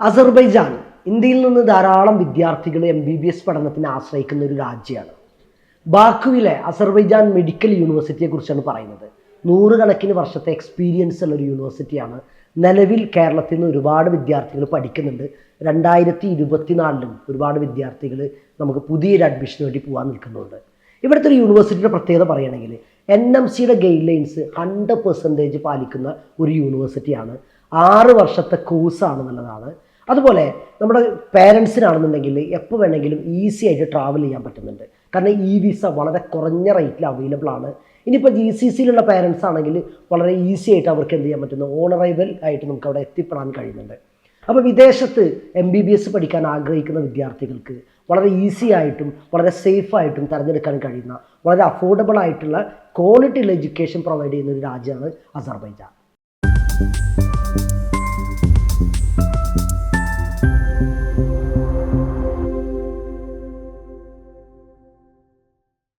Azerbaijan ഇന്ത്യയിൽ നിന്ന് ധാരാളം വിദ്യാർത്ഥികൾ എം ബി ബി എസ് പഠനത്തിന് ആശ്രയിക്കുന്ന ഒരു രാജ്യമാണ്. ബാക്കുവിലെ അസർബൈജാൻ മെഡിക്കൽ യൂണിവേഴ്സിറ്റിയെ കുറിച്ചാണ് പറയുന്നത്. നൂറുകണക്കിന് വർഷത്തെ എക്സ്പീരിയൻസ് ഉള്ള ഒരു യൂണിവേഴ്സിറ്റിയാണ്. നിലവിൽ കേരളത്തിൽ നിന്ന് ഒരുപാട് വിദ്യാർത്ഥികൾ പഠിക്കുന്നുണ്ട്. രണ്ടായിരത്തി ഇരുപത്തിനാലിലും ഒരുപാട് വിദ്യാർത്ഥികൾ നമുക്ക് പുതിയൊരു അഡ്മിഷന് വേണ്ടി പോകാൻ നിൽക്കുന്നുണ്ട്. ഇവിടുത്തെ ഒരു യൂണിവേഴ്സിറ്റിയുടെ പ്രത്യേകത പറയുകയാണെങ്കിൽ എൻ എം സിയുടെ ഗൈഡ് ലൈൻസ് ഹൺഡ്രഡ് പെർസെന്റേജ് പാലിക്കുന്ന ഒരു യൂണിവേഴ്സിറ്റിയാണ്. ആറ് വർഷത്തെ കോഴ്സാണെന്നുള്ളതാണ് അതുപോലെ നമ്മുടെ പേരൻസിനാണെന്നുണ്ടെങ്കിൽ എപ്പോൾ വേണമെങ്കിലും ഈസി ആയിട്ട് ട്രാവൽ ചെയ്യാൻ പറ്റുന്നുണ്ട്. കാരണം ഇ വിസ വളരെ കുറഞ്ഞ റേറ്റിൽ അവൈലബിൾ ആണ്. ഇനിയിപ്പോൾ ജി സി സിയിലുള്ള പേരൻസ് ആണെങ്കിൽ വളരെ ഈസി ആയിട്ട് അവർക്ക് എന്ത് ചെയ്യാൻ പറ്റുന്നു? ഓൺ അറൈവൽ ആയിട്ട് നമുക്ക് അവിടെ എത്തിപ്പെടാൻ കഴിയുന്നുണ്ട്. അപ്പോൾ വിദേശത്ത് എം ബി ബി എസ് പഠിക്കാൻ ആഗ്രഹിക്കുന്ന വിദ്യാർത്ഥികൾക്ക് വളരെ ഈസി ആയിട്ടും വളരെ സേഫ് ആയിട്ടും തിരഞ്ഞെടുക്കാൻ കഴിയുന്ന വളരെ അഫോർഡബിൾ ആയിട്ടുള്ള ക്വാളിറ്റിയുള്ള എഡ്യൂക്കേഷൻ പ്രൊവൈഡ് ചെയ്യുന്ന ഒരു രാജ്യമാണ് അസർബൈജാൻ.